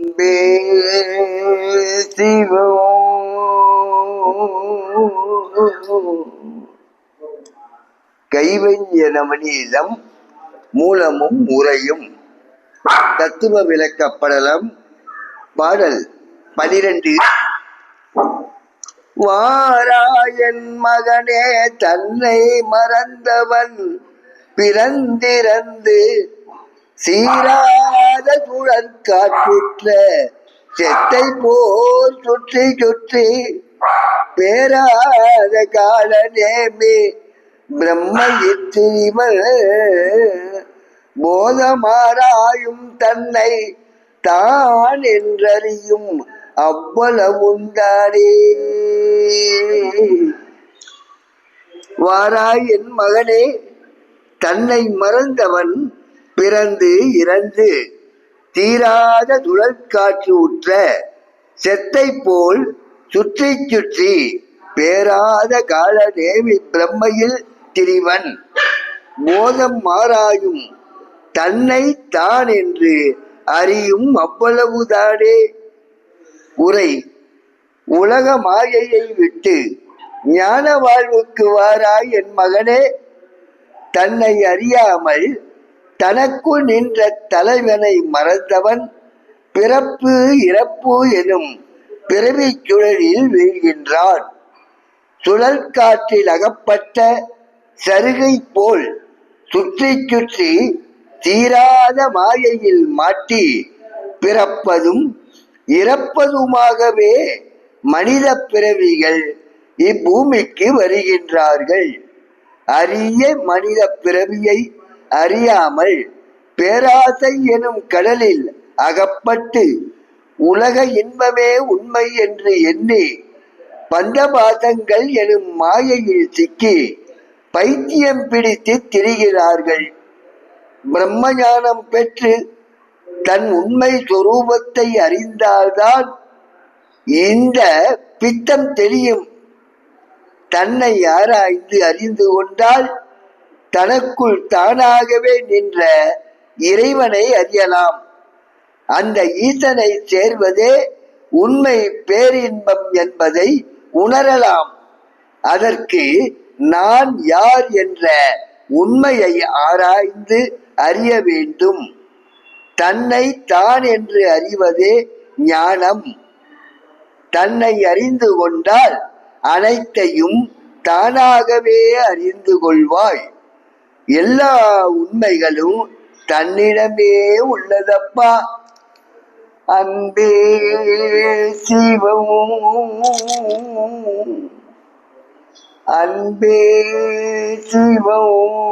அன்பே சிவம் கைவல்யனமனீதம் மூலமும் உரையும் தத்துவ விளக்கப்படலம் பாடல் பனிரெண்டு. வாராயன் மகனே தன்னை மறந்தவன் பிறந்திறந்து சீராத சுழற் காற்றுற்ற செத்தை போல் சுற்றி சுற்றி பேராத கால நேமி இத்திரிமல் போதமாராயும் தன்னை தான் என்றறியும் அவ்வளவுந்தானே வாராய் என் மகனே தன்னை மறந்தவன் பிறந்து இறந்து தீராத சுழற்காற்று உற்ற செத்தை போல் சுற்றி சுற்றி பேராத கால தேவி பிரம்மையில் திரிவன். போதம் மாறாயும் தன்னை தான் என்று அறியும் அவ்வளவுதானே? உரை உலக மாயையை விட்டு ஞான வாழ்வுக்கு வாராய் என் மகனே. தன்னை அறியாமல் தனக்குள் நின்ற தலைவனை மறந்தவன் பிறப்பு இறப்பு எனும் பிறவி சுழலில் வீழ்கின்றான் சுழல் காற்றில் அகப்பட்ட சருகை போல் சுற்றி சுற்றி தீராத மாயையில் மாட்டி பிறப்பதும் இறப்பதுமாகவே மனித பிறவிகள் இப்பூமிக்கு வருகின்றார்கள். அரிய மனித பிறவியை அறியாமல் பேராசை எனும் கடலில் அகப்பட்டு உலக இன்பமே உண்மை என்று எண்ணி பந்தபாதங்கள் எனும் மாயையில் சிக்கி பைத்தியம் பிடித்து திரிகிறார்கள். பிரம்ம ஞானம் பெற்று தன் உண்மை சொரூபத்தை அறிந்தால்தான் இந்த பித்தம் தெரியும். தன்னை ஆராய்ந்து அறிந்து கொண்டால் தனக்குள் தானாகவே நின்ற இறைவனை அறியலாம். அந்த ஈசனை சேர்வதே உண்மை பேரின்பம் என்பதை உணரலாம். அதற்கு நான் யார் என்ற உண்மையை ஆராய்ந்து அறிய வேண்டும். தன்னை தான் என்று அறிவதே ஞானம். தன்னை அறிந்து கொண்டால் அனைத்தையும் தானாகவே அறிந்து கொள்வாய். எல்லா உண்மைகளும் தன்னிடமே உள்ளதப்பா. அன்பே சிவம். அன்பே சிவம்.